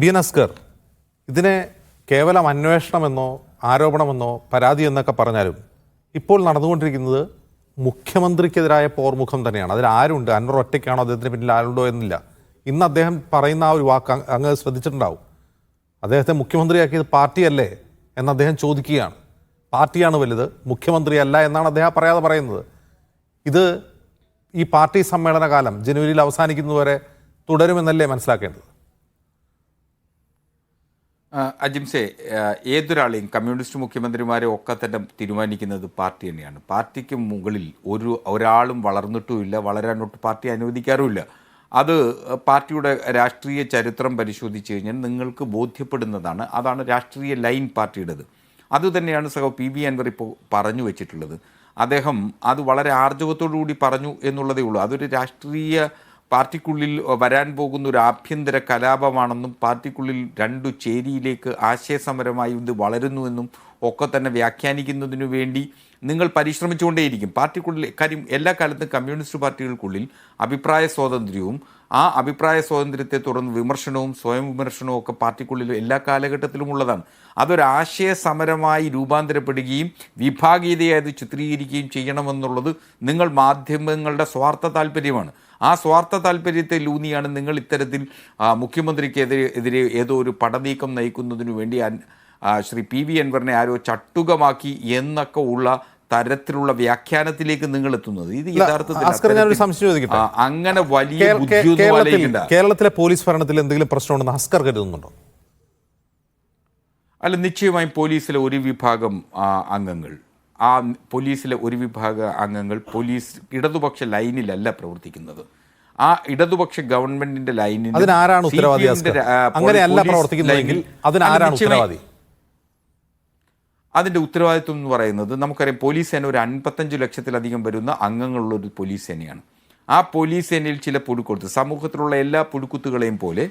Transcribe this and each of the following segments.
B N Askar ഇതിനെ കേവലം അന്വേഷണമെന്നോ ആരോപണമെന്നോ പരാതി എന്നൊക്കെ പറഞ്ഞാലും ഇപ്പോൾ നടന്നുകൊണ്ടിരിക്കുന്നത് മുഖ്യമന്ത്രിക്കെതിരായ പോർമുഖം തന്നെയാണ്. അതിൽ ആരുണ്ട്? അൻവർ ഒറ്റയ്ക്കാണോ അദ്ദേഹത്തിന് പിന്നിൽ ആരുണ്ടോ എന്നില്ല. ഇന്ന് അദ്ദേഹം പറയുന്ന ആ ഒരു വാക്ക് അങ്ങ് ശ്രദ്ധിച്ചിട്ടുണ്ടാവും. അദ്ദേഹത്തെ മുഖ്യമന്ത്രിയാക്കിയത് പാർട്ടിയല്ലേ എന്ന് അദ്ദേഹം ചോദിക്കുകയാണ്. പാർട്ടിയാണ് വലുത് മുഖ്യമന്ത്രിയല്ല എന്നാണ് അദ്ദേഹം പറയാതെ പറയുന്നത്. ഇത് ഈ പാർട്ടി സമ്മേളനകാലം ജനുവരിയിൽ അവസാനിക്കുന്നതുവരെ തുടരുമെന്നല്ലേ മനസ്സിലാക്കേണ്ടത്? അജിംസെ ഏതൊരാളെയും കമ്മ്യൂണിസ്റ്റ് മുഖ്യമന്ത്രിമാരെ ഒക്കെ തന്നെ തീരുമാനിക്കുന്നത് പാർട്ടി തന്നെയാണ്. പാർട്ടിക്ക് മുകളിൽ ഒരു ഒരാളും വളർന്നിട്ടുമില്ല വളരാനോട്ട് പാർട്ടി അനുവദിക്കാറുമില്ല. അത് പാർട്ടിയുടെ രാഷ്ട്രീയ ചരിത്രം പരിശോധിച്ച് കഴിഞ്ഞാൽ നിങ്ങൾക്ക് ബോധ്യപ്പെടുന്നതാണ്. അതാണ് രാഷ്ട്രീയ ലൈൻ പാർട്ടിയുടേത്. അതുതന്നെയാണ് സഹോ പി ബി അൻവർ ഇപ്പോൾ പറഞ്ഞു വെച്ചിട്ടുള്ളത്. അദ്ദേഹം അത് വളരെ ആർജവത്തോടു കൂടി പറഞ്ഞു എന്നുള്ളതേ ഉള്ളൂ. അതൊരു രാഷ്ട്രീയ പാർട്ടിക്കുള്ളിൽ വരാൻ പോകുന്ന ഒരു ആഭ്യന്തര കലാപമാണെന്നും പാർട്ടിക്കുള്ളിൽ രണ്ടു ചേരിയിലേക്ക് ആശയസമരമായി ഇത് വളരുന്നുവെന്നും ഒക്കെ തന്നെ വ്യാഖ്യാനിക്കുന്നതിനു വേണ്ടി നിങ്ങൾ പരിശ്രമിച്ചുകൊണ്ടേയിരിക്കും. പാർട്ടിക്കുള്ളിൽ കാര്യം എല്ലാ കാലത്തും കമ്മ്യൂണിസ്റ്റ് പാർട്ടികൾക്കുള്ളിൽ അഭിപ്രായ സ്വാതന്ത്ര്യവും ആ അഭിപ്രായ സ്വാതന്ത്ര്യത്തെ തുടർന്ന് വിമർശനവും സ്വയം വിമർശനവും ഒക്കെ പാർട്ടിക്കുള്ളിലും എല്ലാ കാലഘട്ടത്തിലും ഉള്ളതാണ്. അതൊരാശയ സമരമായി രൂപാന്തരപ്പെടുകയും വിഭാഗീയതയായി അത് ചിത്രീകരിക്കുകയും ചെയ്യണമെന്നുള്ളത് നിങ്ങൾ മാധ്യമങ്ങളുടെ സ്വാർത്ഥ താല്പര്യമാണ്. ആ സ്വാർത്ഥ താല്പര്യത്തെ ലൂന്നിയാണ് നിങ്ങൾ ഇത്തരത്തിൽ മുഖ്യമന്ത്രിക്കെതിരെ എതിരെ ഏതോ ഒരു പടനീക്കം നയിക്കുന്നതിനു വേണ്ടി ശ്രീ പി വി അൻവറിനെ ആരോ ചട്ടുകമാക്കി എന്നൊക്കെ ഉള്ള തരത്തിലുള്ള വ്യാഖ്യാനത്തിലേക്ക് നിങ്ങൾ എത്തുന്നത്? ഇത് യഥാർത്ഥത്തിൽ? അങ്ങനെ വലിയ കേരളത്തിലെ പോലീസ് ഭരണത്തിൽ എന്തെങ്കിലും പ്രശ്നമുണ്ടെന്ന് അസ്കർ കരുതുന്നുണ്ടോ? അല്ല നിശ്ചയമായും പോലീസിലെ ഒരു വിഭാഗം അംഗങ്ങൾ. ആ പോലീസിലെ ഒരു വിഭാഗ അംഗങ്ങൾ പോലീസ് ഇടതുപക്ഷ ലൈനിലല്ല പ്രവർത്തിക്കുന്നത്. ആ ഇടതുപക്ഷ ഗവൺമെന്റിന്റെ ലൈനിൽ അതിനാരാണ് ഉത്തരവാദി അങ്ങനെയല്ല പ്രവർത്തിക്കുന്നതെങ്കിൽ അതിനാരാണ് ഉത്തരവാദി? അതിന്റെ ഉത്തരവാദിത്വം എന്ന് പറയുന്നത് നമുക്കറിയാം പോലീസ് സേന ഒരു അൻപത്തഞ്ച് ലക്ഷത്തിലധികം വരുന്ന അംഗങ്ങളുള്ള ഒരു പോലീസ് സേനയാണ്. ആ പോലീസ് സേനയിൽ ചില പുഴുക്കുത്ത് സമൂഹത്തിലുള്ള എല്ലാ പുഴുക്കുത്തുകളെയും പോലെ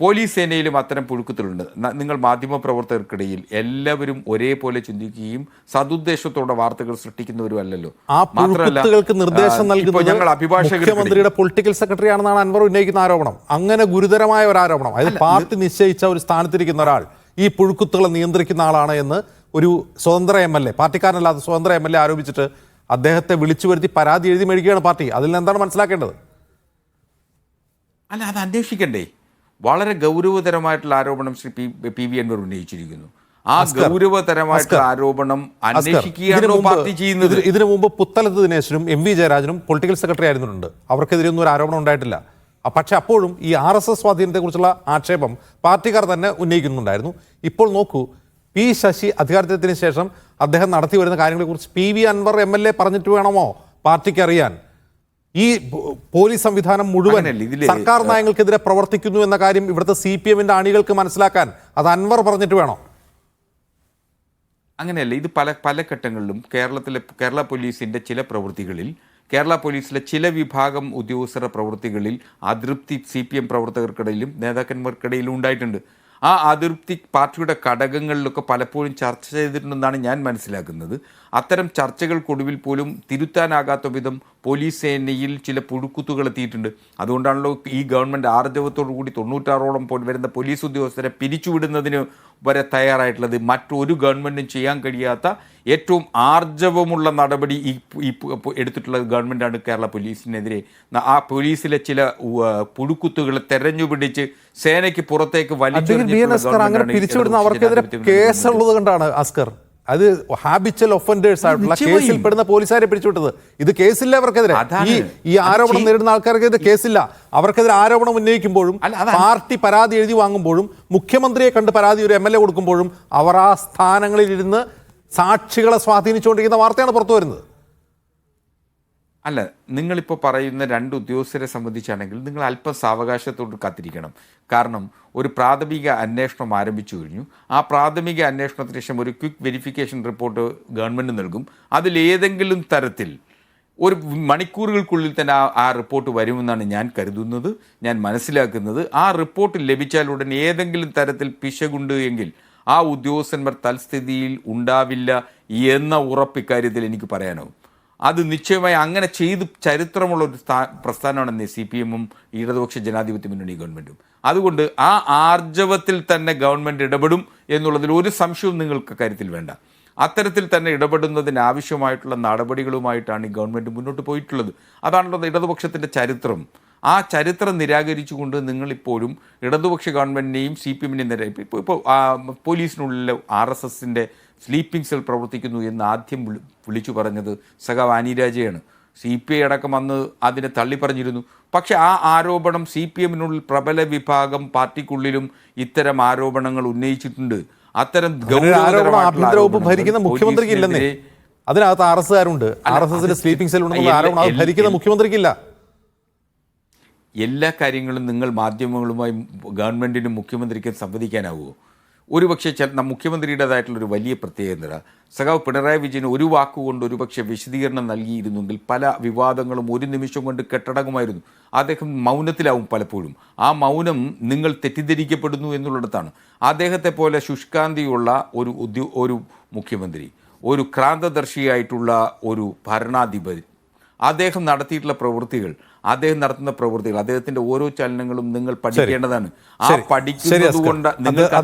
പോലീസ് സേനയിലും അത്തരം പുഴുക്കുത്തുകളുണ്ട്. നിങ്ങൾ മാധ്യമപ്രവർത്തകർക്കിടയിൽ എല്ലാവരും ഒരേപോലെ ചിന്തിക്കുകയും സതുദ്ദേശത്തോടെ വാർത്തകൾ സൃഷ്ടിക്കുന്നവരും അല്ലല്ലോ നിർദ്ദേശം ഞങ്ങൾ മുഖ്യമന്ത്രിയുടെ പൊളിറ്റിക്കൽ സെക്രട്ടറി ആണെന്നാണ് അൻവർ ഉന്നയിക്കുന്ന ആരോപണം. അങ്ങനെ ഗുരുതരമായ ഒരു ആരോപണം അതായത് പാർട്ടി നിശ്ചയിച്ച ഒരു സ്ഥാനത്തിരിക്കുന്ന ഒരാൾ ഈ പുഴുക്കുത്തുകളെ നിയന്ത്രിക്കുന്ന ആളാണ് എന്ന് ഒരു സ്വതന്ത്ര എം എൽ എ പാർട്ടിക്കാരനല്ലാത്ത സ്വതന്ത്ര എം എൽ എ ആരോപിച്ചിട്ട് അദ്ദേഹത്തെ വിളിച്ചു വരുത്തി പരാതി എഴുതി മേടിക്കുകയാണ് പാർട്ടി. അതിൽ നിന്ന് എന്താണ് മനസ്സിലാക്കേണ്ടത്? അല്ല അത് അന്വേഷിക്കണ്ടേ. വളരെ ഗൗരവതരമായിട്ടുള്ള ആരോപണം Shri P P V Anvar ഉന്നയിച്ചിരിക്കുന്നു. ആ ഗൗരവതരമായിട്ടുള്ള ആരോപണം അന്വേഷിക്കുകയാണ് ഇതിനു അന്വേഷിക്കുകയാണോ മുമ്പ് പാർട്ടി ചെയ്യുന്നത്? ഇതിന് മുമ്പ് പുത്തലത്ത് ദിനേശനും എം വി ജയരാജനും പൊളിറ്റിക്കൽ സെക്രട്ടറി ആയിരുന്നിട്ടുണ്ട്. അവർക്കെതിരെ ഒന്നും ഒരു ആരോപണം ഉണ്ടായിട്ടില്ല. പക്ഷെ അപ്പോഴും ഈ ആർ എസ് എസ് സ്വാധീനത്തെക്കുറിച്ചുള്ള ആക്ഷേപം പാർട്ടിക്കാർ തന്നെ ഉന്നയിക്കുന്നുണ്ടായിരുന്നു. ഇപ്പോൾ നോക്കൂ പി ശശി അധികാരത്തിന് ശേഷം അദ്ദേഹം നടത്തി വരുന്ന കാര്യങ്ങളെക്കുറിച്ച് P V Anvar M L A പറഞ്ഞിട്ട് വേണമോ പാർട്ടിക്ക് അറിയാൻ? ഈ പോലീസ് സംവിധാനം മുഴുവൻ സർക്കാർ നയങ്ങൾക്കെതിരെ പ്രവർത്തിക്കുന്നു എന്ന കാര്യം ഇവിടുത്തെ സി പി എമ്മിന്റെ അണികൾക്ക് മനസ്സിലാക്കാൻ അത് അൻവർ പറഞ്ഞിട്ട് വേണോ? അങ്ങനെയല്ല ഇത് പല പല ഘട്ടങ്ങളിലും കേരളത്തിലെ കേരള പോലീസിന്റെ ചില പ്രവൃത്തികളിൽ കേരള പോലീസിലെ ചില വിഭാഗം ഉദ്യോഗസ്ഥരുടെ പ്രവൃത്തികളിൽ അതൃപ്തി സി പി എം പ്രവർത്തകർക്കിടയിലും നേതാക്കന്മാർക്കിടയിലും ഉണ്ടായിട്ടുണ്ട്. ആ അതിർത്തി പാർട്ടിയുടെ ഘടകങ്ങളിലൊക്കെ പലപ്പോഴും ചർച്ച ചെയ്തിട്ടുണ്ടെന്നാണ് ഞാൻ മനസ്സിലാക്കുന്നത്. അത്തരം ചർച്ചകൾക്കൊടുവിൽ പോലും തിരുത്താനാകാത്ത വിധം പോലീസ് സേനയിൽ ചില പുഴുക്കുത്തുകൾ എത്തിയിട്ടുണ്ട്. അതുകൊണ്ടാണല്ലോ ഈ ഗവൺമെന്റ് ആർജവത്തോടു കൂടി തൊണ്ണൂറ്റാറോളം വരുന്ന പോലീസ് ഉദ്യോഗസ്ഥരെ പിരിച്ചുവിടുന്നതിന് വരെ തയ്യാറായിട്ടുള്ളത്. മറ്റൊരു ഗവൺമെന്റും ചെയ്യാൻ കഴിയാത്ത ഏറ്റവും ആർജവമുള്ള നടപടി ഈ എടുത്തിട്ടുള്ള ഗവൺമെന്റാണ് കേരള പോലീസിനെതിരെ. ആ പോലീസിലെ ചില പുഴുക്കുത്തുകൾ പുഴുക്കുത്തുകളെ തെരഞ്ഞുപിടിച്ച് സേനയ്ക്ക് പുറത്തേക്ക് പിരിച്ചുവിടുന്ന അവർക്കെതിരെ കേസുള്ളത് കൊണ്ടാണ് അസ്കർ. അത് ഹാബിച്വൽ ഒഫൻഡേഴ്സ് ആയിട്ടുള്ള കേസിൽപ്പെടുന്ന കേസിൽ പെടുന്ന പോലീസുകാരെ പിടിച്ചുവിട്ടത്. ഇത് കേസില്ല അവർക്കെതിരെ. ഈ ഈ ആരോപണം നേരിടുന്ന ആൾക്കാർക്കെതിരെ കേസില്ല. അവർക്കെതിരെ ആരോപണം ഉന്നയിക്കുമ്പോഴും പാർട്ടി പരാതി എഴുതി വാങ്ങുമ്പോഴും മുഖ്യമന്ത്രിയെ കണ്ട് പരാതി ഒരു എം എൽ എ കൊടുക്കുമ്പോഴും അവർ ആ സ്ഥാനങ്ങളിൽ ഇരുന്ന് സാക്ഷികളെ സ്വാധീനിച്ചുകൊണ്ടിരിക്കുന്ന വാർത്തയാണ് പുറത്തു വരുന്നത്. അല്ല നിങ്ങളിപ്പോൾ പറയുന്ന രണ്ട് ഉദ്യോഗസ്ഥരെ സംബന്ധിച്ചാണെങ്കിൽ നിങ്ങൾ അല്പം സാവകാശത്തോട് കാത്തിരിക്കണം. കാരണം ഒരു പ്രാഥമിക അന്വേഷണം ആരംഭിച്ചു കഴിഞ്ഞു. ആ പ്രാഥമിക അന്വേഷണത്തിന് ശേഷം ഒരു ക്വിക്ക് വെരിഫിക്കേഷൻ റിപ്പോർട്ട് ഗവൺമെന്റ് നൽകും. അതിലേതെങ്കിലും തരത്തിൽ ഒരു മണിക്കൂറുകൾക്കുള്ളിൽ തന്നെ ആ ആ റിപ്പോർട്ട് വരുമെന്നാണ് ഞാൻ കരുതുന്നത് ഞാൻ മനസ്സിലാക്കുന്നത്. ആ റിപ്പോർട്ട് ലഭിച്ചാൽ ഉടൻ ഏതെങ്കിലും തരത്തിൽ പിശകുണ്ട് എങ്കിൽ ആ ഉദ്യോഗസ്ഥന്മാർ തൽസ്ഥിതിയിൽ ഉണ്ടാവില്ല എന്ന ഉറപ്പ് ഇക്കാര്യത്തിൽ എനിക്ക് പറയാനാവും. അത് നിശ്ചയമായി അങ്ങനെ ചെയ്ത് ചരിത്രമുള്ള ഒരു സ്ഥാ പ്രസ്ഥാനമാണ് സി പി എമ്മും ഇടതുപക്ഷ ജനാധിപത്യ മുന്നണി ഗവൺമെന്റും അതുകൊണ്ട് ആ ആർജവത്തിൽ തന്നെ ഗവൺമെന്റ് ഇടപെടും എന്നുള്ളതിൽ ഒരു സംശയവും നിങ്ങൾക്ക് കാര്യത്തിൽ വേണ്ട. അത്തരത്തിൽ തന്നെ ഇടപെടുന്നതിന് ആവശ്യമായിട്ടുള്ള നടപടികളുമായിട്ടാണ് ഈ ഗവൺമെന്റ് മുന്നോട്ട് പോയിട്ടുള്ളത്. അതാണല്ലോ ഇടതുപക്ഷത്തിന്റെ ചരിത്രം. ആ ചരിത്രം നിരാകരിച്ചുകൊണ്ട് നിങ്ങളിപ്പോഴും ഇടതുപക്ഷ ഗവൺമെന്റിനെയും സി പി എമ്മിനെയും നിര ഇപ്പോൾ പോലീസിനുള്ളിൽ ആർ എസ് എസിന്റെ സ്ലീപ്പിംഗ് സെൽ പ്രവർത്തിക്കുന്നു എന്ന് ആദ്യം വിളി- വിളിച്ചു പറഞ്ഞത് സഖാവ് അനിരാജയാണ് സി പി ഐ അടക്കം അന്ന് അതിനെ തള്ളിപ്പറഞ്ഞിരുന്നു. പക്ഷെ ആ ആരോപണം സി പി എമ്മിനുള്ളിൽ പ്രബല വിഭാഗം പാർട്ടിക്കുള്ളിലും ഇത്തരം ആരോപണങ്ങൾ ഉന്നയിച്ചിട്ടുണ്ട്. അത്തരം ആഭ്യന്തര വകുപ്പ് ഭരിക്കുന്ന മുഖ്യമന്ത്രിക്ക് ഇല്ലെന്നേ അതിനകത്ത് ആർ എസ് കാരുണ്ട് ആർ എസ് എസിന്റെ സ്ലീപ്പിംഗ് സെൽ ഉണ്ടെന്നുള്ള ആരോപണം അത് ഭരിക്കുന്ന മുഖ്യമന്ത്രിക്കില്ല. എല്ലാ കാര്യങ്ങളും നിങ്ങൾ മാധ്യമങ്ങളുമായി ഗവൺമെന്റിനും മുഖ്യമന്ത്രിക്കും സംവദിക്കാനാവുമോ? ഒരുപക്ഷെ ചില മുഖ്യമന്ത്രിയുടേതായിട്ടുള്ളൊരു വലിയ പ്രത്യേകത സഖാവ് പിണറായി വിജയൻ ഒരു വാക്കുകൊണ്ട് ഒരുപക്ഷെ വിശദീകരണം നൽകിയിരുന്നെങ്കിൽ പല വിവാദങ്ങളും ഒരു നിമിഷം കൊണ്ട് കെട്ടടങ്ങുമായിരുന്നു. അദ്ദേഹം മൗനത്തിലാവും പലപ്പോഴും. ആ മൗനം നിങ്ങൾ തെറ്റിദ്ധരിക്കപ്പെടുന്നു എന്നുള്ളിടത്താണ്. അദ്ദേഹത്തെ പോലെ ശുഷ്കാന്തിയുള്ള ഒരു ഒരു മുഖ്യമന്ത്രി ഒരു ക്രാന്തദർശിയായിട്ടുള്ള ഒരു ഭരണാധിപതി അദ്ദേഹം നടത്തിയിട്ടുള്ള പ്രവൃത്തികൾ അദ്ദേഹം നടത്തുന്ന പ്രവൃത്തികൾ അദ്ദേഹത്തിന്റെ ഓരോ ചലനങ്ങളും നിങ്ങൾ പഠിക്കേണ്ടതാണ്. ആ പഠിക്കുന്നത്. കൊണ്ട് നിങ്ങൾക്ക്